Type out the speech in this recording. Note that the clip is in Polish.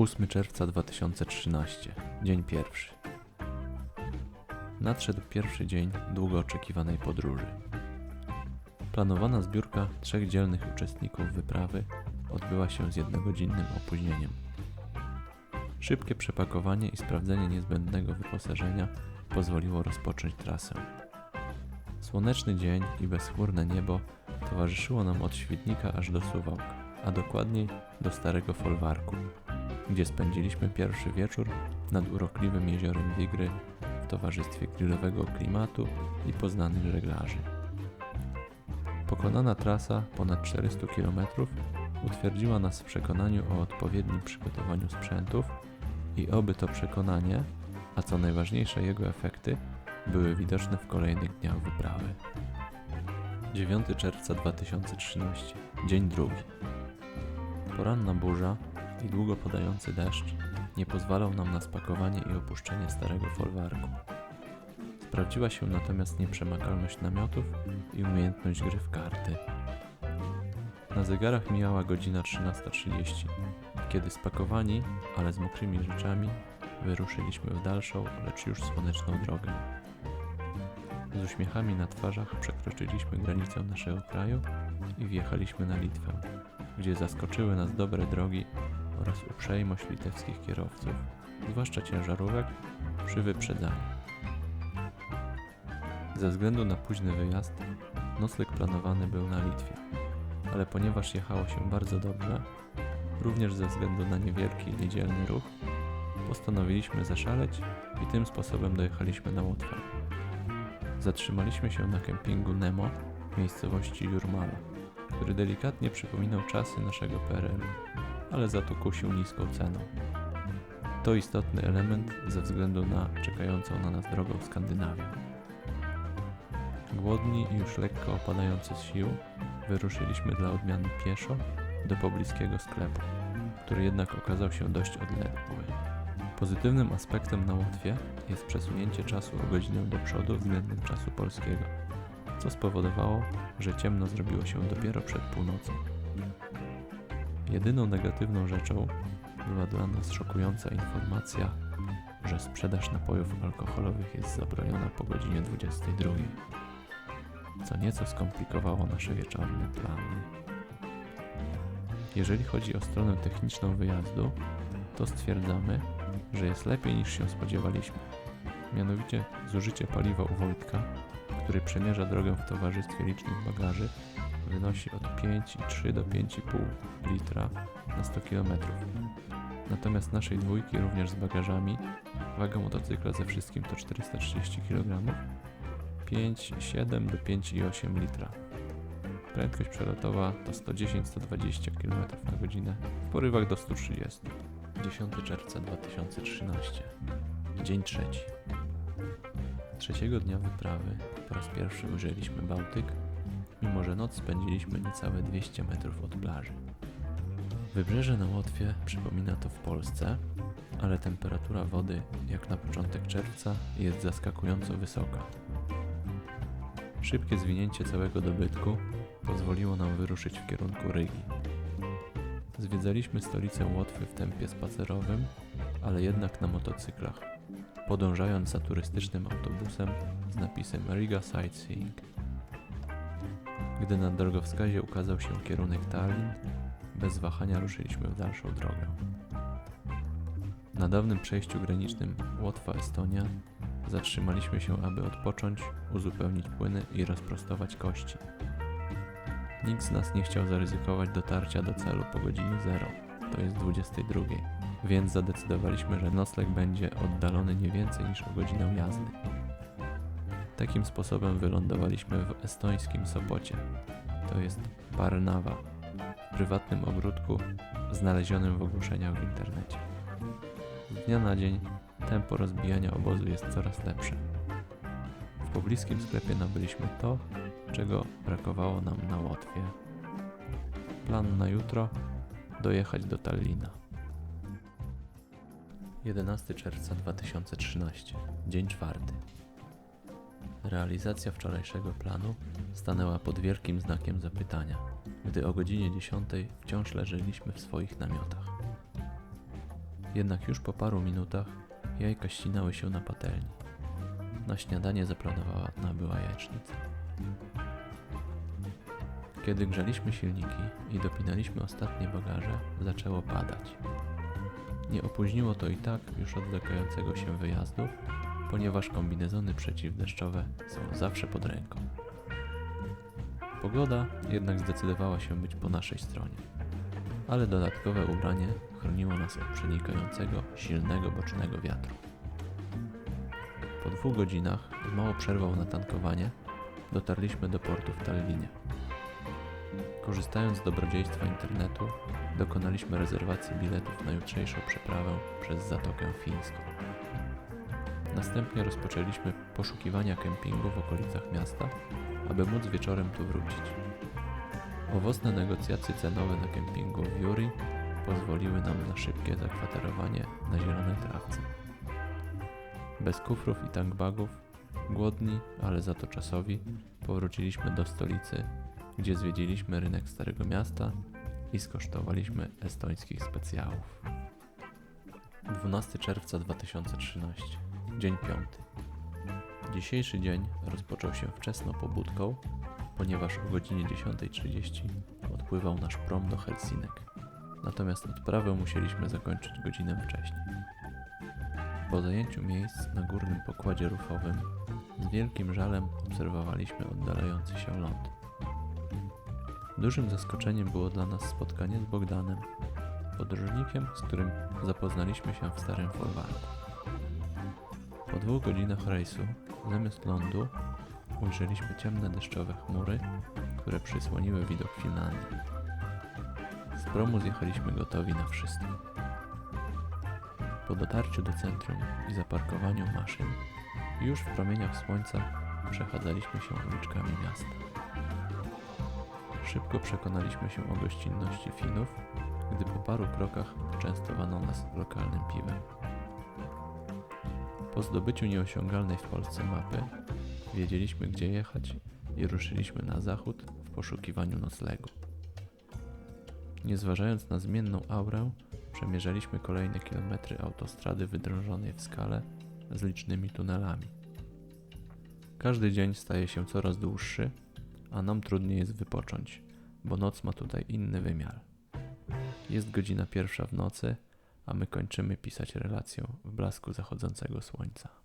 8 czerwca 2013, dzień pierwszy. Nadszedł pierwszy dzień długo oczekiwanej podróży. Planowana zbiórka trzech dzielnych uczestników wyprawy odbyła się z jednogodzinnym opóźnieniem. Szybkie przepakowanie i sprawdzenie niezbędnego wyposażenia pozwoliło rozpocząć trasę. Słoneczny dzień i bezchmurne niebo towarzyszyło nam od Świdnika aż do Suwałk, a dokładniej do Starego Folwarku, gdzie spędziliśmy pierwszy wieczór nad urokliwym jeziorem Wigry w towarzystwie grillowego klimatu i poznanych żeglarzy. Pokonana trasa ponad 400 km utwierdziła nas w przekonaniu o odpowiednim przygotowaniu sprzętów i oby to przekonanie, a co najważniejsze jego efekty, były widoczne w kolejnych dniach wyprawy. 9 czerwca 2013, dzień drugi. Poranna burza i długo padający deszcz nie pozwalał nam na spakowanie i opuszczenie starego folwarku. Sprawdziła się natomiast nieprzemakalność namiotów i umiejętność gry w karty. Na zegarach mijała godzina 13.30, kiedy spakowani, ale z mokrymi rzeczami, wyruszyliśmy w dalszą, lecz już słoneczną drogę. Z uśmiechami na twarzach przekroczyliśmy granicę naszego kraju i wjechaliśmy na Litwę, gdzie zaskoczyły nas dobre drogi oraz uprzejmość litewskich kierowców, zwłaszcza ciężarówek, przy wyprzedzaniu. Ze względu na późny wyjazd, nocleg planowany był na Litwie, ale ponieważ jechało się bardzo dobrze, również ze względu na niewielki niedzielny ruch, postanowiliśmy zaszaleć i tym sposobem dojechaliśmy na Łotwę. Zatrzymaliśmy się na kempingu Nemo w miejscowości Jurmala, który delikatnie przypominał czasy naszego PRL-u, ale za to kusił niską ceną. To istotny element ze względu na czekającą na nas drogą Skandynawię. Głodni i już lekko opadający z sił, wyruszyliśmy dla odmiany pieszo do pobliskiego sklepu, który jednak okazał się dość odległy. Pozytywnym aspektem na Łotwie jest przesunięcie czasu o godzinę do przodu względem czasu polskiego, co spowodowało, że ciemno zrobiło się dopiero przed północą. Jedyną negatywną rzeczą była dla nas szokująca informacja, że sprzedaż napojów alkoholowych jest zabroniona po godzinie 22, co nieco skomplikowało nasze wieczorne plany. Jeżeli chodzi o stronę techniczną wyjazdu, to stwierdzamy, że jest lepiej niż się spodziewaliśmy. Mianowicie zużycie paliwa u Wojtka, który przemierza drogę w towarzystwie licznych bagaży, wynosi od 5,3 do 5,5 litra na 100 km. Natomiast naszej dwójki również z bagażami, waga motocykla ze wszystkim to 430 kg, 5,7 do 5,8 litra. Prędkość przelotowa to 110-120 km na godzinę, w porywach do 130 10 czerwca 2013. Dzień trzeci. Trzeciego dnia wyprawy po raz pierwszy ujrzeliśmy Bałtyk, mimo że noc spędziliśmy niecałe 200 metrów od plaży. Wybrzeże na Łotwie przypomina to w Polsce, ale temperatura wody, jak na początek czerwca, jest zaskakująco wysoka. Szybkie zwinięcie całego dobytku pozwoliło nam wyruszyć w kierunku Rygi. Zwiedzaliśmy stolicę Łotwy w tempie spacerowym, ale jednak na motocyklach, podążając za turystycznym autobusem z napisem Riga Sightseeing. Gdy na drogowskazie ukazał się kierunek Tallinn, bez wahania ruszyliśmy w dalszą drogę. Na dawnym przejściu granicznym Łotwa-Estonia zatrzymaliśmy się, aby odpocząć, uzupełnić płyny i rozprostować kości. Nikt z nas nie chciał zaryzykować dotarcia do celu po godzinie 0, to jest 22, więc zadecydowaliśmy, że nocleg będzie oddalony nie więcej niż o godzinę jazdy. Takim sposobem wylądowaliśmy w estońskim Sopocie, to jest Parnawa, prywatnym ogródku znalezionym w ogłoszeniach w internecie. Z dnia na dzień tempo rozbijania obozu jest coraz lepsze. W pobliskim sklepie nabyliśmy to, czego brakowało nam na Łotwie. Plan na jutro dojechać do Tallina. 11 czerwca 2013, dzień czwarty. Realizacja wczorajszego planu stanęła pod wielkim znakiem zapytania, gdy o godzinie 10 wciąż leżeliśmy w swoich namiotach. Jednak już po paru minutach jajka ścinały się na patelni. Na śniadanie zaplanowana była jajecznica. Kiedy grzaliśmy silniki i dopinaliśmy ostatnie bagaże, zaczęło padać. Nie opóźniło to i tak już odwlekającego się wyjazdu, ponieważ kombinezony przeciwdeszczowe są zawsze pod ręką. Pogoda jednak zdecydowała się być po naszej stronie, ale dodatkowe ubranie chroniło nas od przenikającego, silnego bocznego wiatru. Po dwóch godzinach, z małą przerwą na tankowanie, dotarliśmy do portu w Tallinie. Korzystając z dobrodziejstwa internetu, dokonaliśmy rezerwacji biletów na jutrzejszą przeprawę przez Zatokę Fińską. Następnie rozpoczęliśmy poszukiwania kempingu w okolicach miasta, aby móc wieczorem tu wrócić. Owocne negocjacje cenowe na kempingu w Juri pozwoliły nam na szybkie zakwaterowanie na zielonej trawce. Bez kufrów i tankbagów, głodni, ale za to czasowi, powróciliśmy do stolicy, gdzie zwiedziliśmy rynek Starego Miasta i skosztowaliśmy estońskich specjałów. 12 czerwca 2013, dzień piąty. Dzisiejszy dzień rozpoczął się wczesną pobudką, ponieważ o godzinie 10.30 odpływał nasz prom do Helsinek. Natomiast odprawę musieliśmy zakończyć godzinę wcześniej. Po zajęciu miejsc na górnym pokładzie rufowym z wielkim żalem obserwowaliśmy oddalający się ląd. Dużym zaskoczeniem było dla nas spotkanie z Bogdanem, podróżnikiem, z którym zapoznaliśmy się w starym folwarku. Dwóch godzinach rejsu, zamiast lądu, ujrzeliśmy ciemne deszczowe chmury, które przysłoniły widok Finlandii. Z promu zjechaliśmy gotowi na wszystko. Po dotarciu do centrum i zaparkowaniu maszyn, już w promieniach słońca przechadzaliśmy się uliczkami miasta. Szybko przekonaliśmy się o gościnności Finów, gdy po paru krokach częstowano nas lokalnym piwem. Po zdobyciu nieosiągalnej w Polsce mapy, wiedzieliśmy gdzie jechać i ruszyliśmy na zachód w poszukiwaniu noclegu. Nie zważając na zmienną aurę, przemierzaliśmy kolejne kilometry autostrady wydrążonej w skale z licznymi tunelami. Każdy dzień staje się coraz dłuższy, a nam trudniej jest wypocząć, bo noc ma tutaj inny wymiar. Jest godzina pierwsza w nocy, a my kończymy pisać relację w blasku zachodzącego słońca.